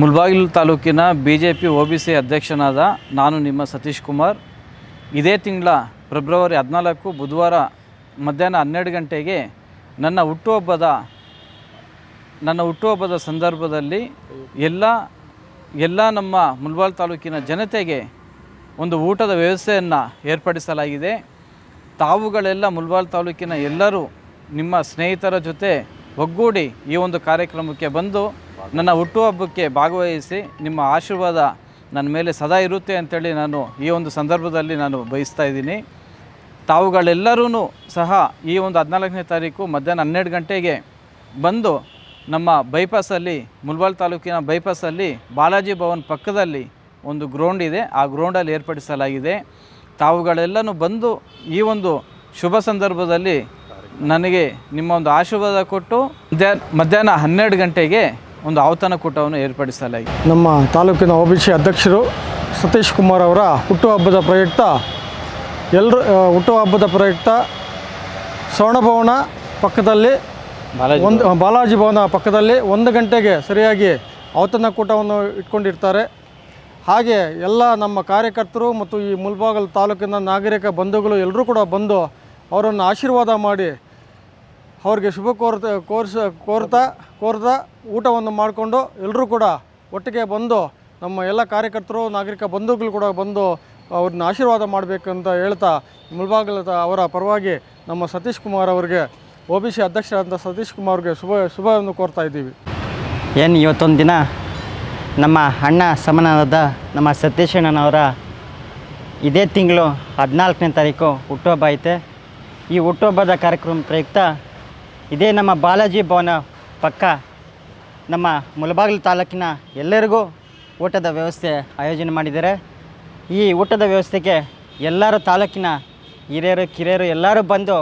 ಮುಲ್ಬಾಗಿಲು ತಾಲೂಕಿನ B J P O B C ಅಧ್ಯಕ್ಷನಾದ ನಾನು ನಿಮ್ಮ ಸತೀಶ್ ಕುಮಾರ್. ಇದೇ ತಿಂಗಳ ಫೆಬ್ರವರಿ ಹದಿನಾಲ್ಕು ಬುಧವಾರ ಮಧ್ಯಾಹ್ನ ಹನ್ನೆರಡು ಗಂಟೆಗೆ ನನ್ನ ಹುಟ್ಟುಹಬ್ಬದ ನನ್ನ ಹುಟ್ಟುಹಬ್ಬದ ಸಂದರ್ಭದಲ್ಲಿ ಎಲ್ಲ ಎಲ್ಲ ನಮ್ಮ ಮುಲ್ಬಾಲ್ ತಾಲೂಕಿನ ಜನತೆಗೆ ಒಂದು ಊಟದ ವ್ಯವಸ್ಥೆಯನ್ನು ಏರ್ಪಡಿಸಲಾಗಿದೆ. ತಾವುಗಳೆಲ್ಲ ಮುಲ್ಬಾಲ್ ತಾಲೂಕಿನ ಎಲ್ಲರೂ ನಿಮ್ಮ ಸ್ನೇಹಿತರ ಜೊತೆ ಒಗ್ಗೂಡಿ ಈ ಒಂದು ಕಾರ್ಯಕ್ರಮಕ್ಕೆ ಬಂದು ನನ್ನ ಹುಟ್ಟುಹಬ್ಬಕ್ಕೆ ಭಾಗವಹಿಸಿ ನಿಮ್ಮ ಆಶೀರ್ವಾದ ನನ್ನ ಮೇಲೆ ಸದಾ ಇರುತ್ತೆ ಅಂತೇಳಿ ನಾನು ಈ ಒಂದು ಸಂದರ್ಭದಲ್ಲಿ ನಾನು ಬಯಸ್ತಾ ಇದ್ದೀನಿ. ತಾವುಗಳೆಲ್ಲರೂ ಸಹ ಈ ಒಂದು ಹದಿನಾಲ್ಕನೇ ತಾರೀಕು ಮಧ್ಯಾಹ್ನ ಹನ್ನೆರಡು ಗಂಟೆಗೆ ಬಂದು ನಮ್ಮ ಬೈಪಾಸಲ್ಲಿ ಮುಲ್ಬಾಲ್ ತಾಲೂಕಿನ ಬೈಪಾಸಲ್ಲಿ ಬಾಲಾಜಿ ಭವನ್ ಪಕ್ಕದಲ್ಲಿ ಒಂದು ಗ್ರೌಂಡ್ ಇದೆ. ಆ ಗ್ರೌಂಡಲ್ಲಿ ಏರ್ಪಡಿಸಲಾಗಿದೆ. ತಾವುಗಳೆಲ್ಲನೂ ಬಂದು ಈ ಒಂದು ಶುಭ ಸಂದರ್ಭದಲ್ಲಿ ನನಗೆ ನಿಮ್ಮ ಒಂದು ಆಶೀರ್ವಾದ ಕೊಟ್ಟು ಮಧ್ಯಾಹ್ನ ಮಧ್ಯಾಹ್ನ ಹನ್ನೆರಡು ಗಂಟೆಗೆ ಒಂದು ಔತಣ ಕೂಟವನ್ನು ಏರ್ಪಡಿಸಲಾಗಿದೆ ನಮ್ಮ ತಾಲೂಕಿನ ಒ ಬಿ ಸಿ ಅಧ್ಯಕ್ಷರು ಸತೀಶ್ ಕುಮಾರ್ ಅವರ ಹುಟ್ಟುಹಬ್ಬದ ಪ್ರಯುಕ್ತ ಎಲ್ಲರೂ ಹುಟ್ಟುಹಬ್ಬದ ಪ್ರಯುಕ್ತ ಸ್ವರ್ಣಭವನ ಪಕ್ಕದಲ್ಲಿ ಒಂದು ಬಾಲಾಜಿ ಭವನ ಪಕ್ಕದಲ್ಲಿ ಒಂದು ಗಂಟೆಗೆ ಸರಿಯಾಗಿ ಔತಣಕೂಟವನ್ನು ಇಟ್ಕೊಂಡಿರ್ತಾರೆ. ಹಾಗೆ ಎಲ್ಲ ನಮ್ಮ ಕಾರ್ಯಕರ್ತರು ಮತ್ತು ಈ ಮುಲ್ಬಾಗಲ್ ತಾಲೂಕಿನ ನಾಗರಿಕ ಬಂಧುಗಳು ಎಲ್ಲರೂ ಕೂಡ ಬಂದು ಅವರನ್ನು ಆಶೀರ್ವಾದ ಮಾಡಿ ಅವ್ರಿಗೆ ಶುಭ ಕೋರ್ತ, ಕೋರ್ಸ, ಕೋರ್ತಾ ಕೋರ್ತಾ ಊಟವನ್ನು ಮಾಡಿಕೊಂಡು ಎಲ್ಲರೂ ಕೂಡ ಒಟ್ಟಿಗೆ ಬಂದು ನಮ್ಮ ಎಲ್ಲ ಕಾರ್ಯಕರ್ತರು, ನಾಗರಿಕ ಬಂಧುಗಳು ಕೂಡ ಬಂದು ಅವ್ರನ್ನ ಆಶೀರ್ವಾದ ಮಾಡಬೇಕಂತ ಹೇಳ್ತಾ ಮುಲ್ಬಾಗಲ ಅವರ ಪರವಾಗಿ ನಮ್ಮ ಸತೀಶ್ ಕುಮಾರ್ ಅವರಿಗೆ, ಒ ಬಿ ಸಿ ಅಧ್ಯಕ್ಷರಾದಂಥ ಸತೀಶ್ ಕುಮಾರ್ ಅವರಿಗೆ ಶುಭ, ಶುಭವನ್ನು ಕೋರ್ತಾ ಇದ್ದೀವಿ. ಏನು ಇವತ್ತೊಂದು ದಿನ ನಮ್ಮ ಅಣ್ಣ ಸಮನಾದ ನಮ್ಮ ಸತೀಶಣ್ಣನವರ ಇದೇ ತಿಂಗಳು ಹದಿನಾಲ್ಕನೇ ತಾರೀಕು ಹುಟ್ಟುಹಬ್ಬ ಐತೆ. ಈ ಹುಟ್ಟುಹಬ್ಬದ ಕಾರ್ಯಕ್ರಮ ಪ್ರಯುಕ್ತ ಇದೇ ನಮ್ಮ ಬಾಲಾಜಿ ಭವನ ಪಕ್ಕ ನಮ್ಮ ಮುಲಬಾಗಿಲು ತಾಲೂಕಿನ ಎಲ್ಲರಿಗೂ ಊಟದ ವ್ಯವಸ್ಥೆ ಆಯೋಜನೆ ಮಾಡಿದ್ದಾರೆ. ಈ ಊಟದ ವ್ಯವಸ್ಥೆಗೆ ಎಲ್ಲರೂ ತಾಲೂಕಿನ ಹಿರಿಯರು, ಕಿರಿಯರು ಎಲ್ಲರೂ ಬಂದು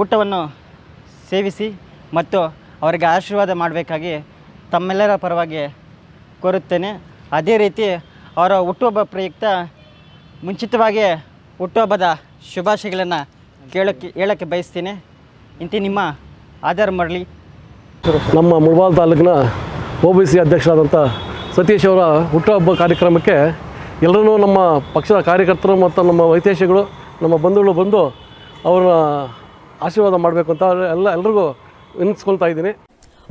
ಊಟವನ್ನು ಸೇವಿಸಿ ಮತ್ತು ಅವರಿಗೆ ಆಶೀರ್ವಾದ ಮಾಡಬೇಕಾಗಿ ತಮ್ಮೆಲ್ಲರ ಪರವಾಗಿ ಕೋರುತ್ತೇನೆ. ಅದೇ ರೀತಿ ಅವರ ಹುಟ್ಟುಹಬ್ಬ ಪ್ರಯುಕ್ತ ಮುಂಚಿತವಾಗಿ ಹುಟ್ಟುಹಬ್ಬದ ಶುಭಾಶಯಗಳನ್ನು ಕೇಳೋಕ್ಕೆ ಹೇಳೋಕ್ಕೆ ಬಯಸ್ತೀನಿ. ಇಂತಿ ನಿಮ್ಮ ಆಧಾರ್ ಮರಳಿ. ನಮ್ಮ ಮುಳಬಾಲ್ ತಾಲೂಕಿನ ಒ ಬಿ ಸಿ ಅಧ್ಯಕ್ಷರಾದಂಥ ಸತೀಶ್ ಅವರ ಹುಟ್ಟುಹಬ್ಬ ಕಾರ್ಯಕ್ರಮಕ್ಕೆ ಎಲ್ಲರೂ ನಮ್ಮ ಪಕ್ಷದ ಕಾರ್ಯಕರ್ತರು ಮತ್ತು ನಮ್ಮ ವೈತೇಶಿಗಳು ನಮ್ಮ ಬಂಧುಗಳು ಬಂದು ಅವರ ಆಶೀರ್ವಾದ ಮಾಡಬೇಕು ಅಂತ ಎಲ್ಲ ಎಲ್ರಿಗೂ ವಿನಿಸ್ಕೊಳ್ತಾ ಇದ್ದೀನಿ.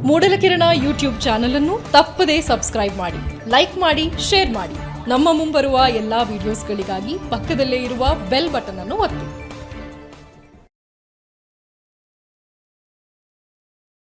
ಮೂಡಲಕಿರಣ ಯೂಟ್ಯೂಬ್ ಚಾನಲ್ ಅನ್ನು ತಪ್ಪದೇ ಸಬ್ಸ್ಕ್ರೈಬ್ ಮಾಡಿ ಲೈಕ್ ಮಾಡಿ ಶೇರ್ ಮಾಡಿ. ನಮ್ಮ ಮುಂಬರುವ ಎಲ್ಲಾ ವಿಡಿಯೋಸ್ಗಳಿಗಾಗಿ ಪಕ್ಕದಲ್ಲೇ ಇರುವ ಬೆಲ್ ಬಟನ್ ಅನ್ನು ಒತ್ತಿ.